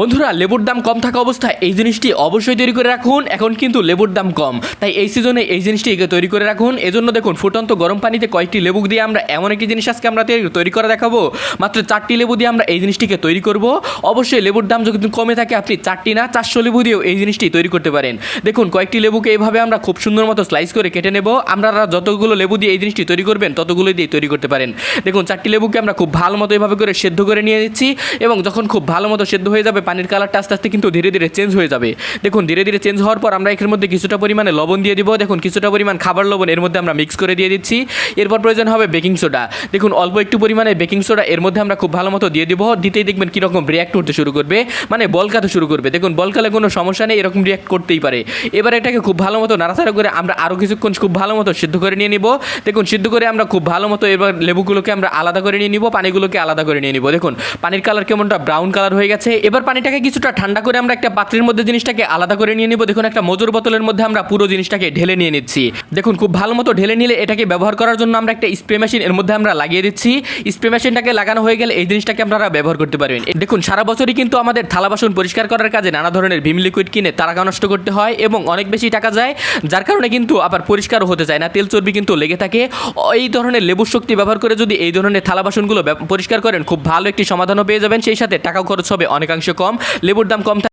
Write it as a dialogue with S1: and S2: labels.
S1: বন্ধুরা, লেবুর দাম কম থাকা অবস্থায় এই জিনিসটি অবশ্যই তৈরি করে রাখুন। এখন কিন্তু লেবুর দাম কম। তাই এই সিজনে এই জিনিসটি তৈরি করে রাখুন। এজন্য দেখুন, ফুটন্ত গরম পানিতে কয়েকটি লেবু দিয়ে আমরা এমন একটি জিনিস আজকে আমরা তৈরি- করে দেখাবো। মাত্র চারটি লেবু দিয়ে আমরা এই জিনিসটিকে তৈরি করব। অবশ্যই লেবুর দাম যদি কমে থাকে, আপনি চারটি না, চারশো লেবু দিয়েও এই জিনিসটি তৈরি করতে পারেন। দেখুন, কয়েকটি লেবুকে এইভাবে আমরা খুব সুন্দর মতো স্লাইস করে কেটে নেব। আমরা যতগুলো লেবু দিয়ে এই জিনিসটি তৈরি করবেন ততগুলো দিয়ে তৈরি করতে পারেন। দেখুন, চারটি লেবুকে আমরা খুব ভালো মতো এভাবে করে সেদ্ধ করে নিয়ে নিচ্ছি এবং যখন খুব ভালো মতো সেদ্ধ হয়ে যাবে পানির কালারটা আস্তে আস্তে কিন্তু ধীরে ধীরে চেঞ্জ হয়ে যাবে। দেখুন, ধীরে ধীরে চেঞ্জ হওয়ার পর আমরা এর মধ্যে কিছুটা পরিমাণে লবণ দিয়ে দিব। দেখুন, কিছুটা পরিমাণ খাবার লবণ এর মধ্যে আমরা মিক্স করে দিয়ে দিচ্ছি। এরপর প্রয়োজন হবে বেকিং সোডা দেখুন, অল্প একটু পরিমাণে বেকিং সোডা এর মধ্যে আমরা খুব ভালো মতো দিয়ে দিব। দিতেই দেখবেন কীরকম রিয়াক্ট করতে শুরু করবে। মানে বলকাতে শুরু করবে। দেখুন বলকালে কোনো সমস্যা নেই, এরকম রিয়াক্ট করতেই পারে। এবার এটাকে খুব ভালো মতো নাড়াচাড়া করে আমরা আরও কিছুক্ষণ খুব ভালো মতো সিদ্ধ করে নিয়ে নিব। দেখুন, সিদ্ধ করে আমরা খুব ভালো মতো এবার লেবুগুলোকে আমরা আলাদা করে নিয়ে নিব, পানিগুলোকে আলাদা করে নিয়ে নিব। দেখুন, পানির কালার কেমনটা? ব্রাউন কালার হয়ে গেছে। এবার পানিটাকে কিছুটা ঠান্ডা করে আমরা একটা পাত্রের মধ্যে জিনিসটাকে আলাদা করে নিয়ে নিব। দেখুন, একটা মজুর বোতলের মধ্যে আমরা পুরো জিনিসটাকে ঢেলে নিয়ে নিচ্ছি। দেখুন, খুব ভালো মতো ঢেলে নিলে এটাকে ব্যবহার করার জন্য আমরা একটা স্প্রে মেশিন এর মধ্যে আমরা লাগিয়ে দিচ্ছি। স্প্রে মেশিনটাকে লাগানো হয়ে গেলে এই জিনিসটাকে আপনারা ব্যবহার করতে পারবেন। দেখুন, সারা বছরই কিন্তু আমাদের থালা বাসন পরিষ্কার করার কাজে নানা ধরনের ভীম লিকুইড কিনে টাকা নষ্ট করতে হয় এবং অনেক বেশি টাকা যায়, যার কারণে কিন্তু আবার পরিষ্কারও হতে চায় না। তেল চর্বি কিন্তু লেগে থাকে। এই ধরনের লেবুর শক্তি ব্যবহার করে যদি এই ধরনের থালা বাসনগুলো পরিষ্কার করেন, খুব ভালো একটি সমাধানও পেয়ে যাবেন। সেই সাথে টাকাও খরচ হবে অনেকাংশ কম লেবুর দাম কম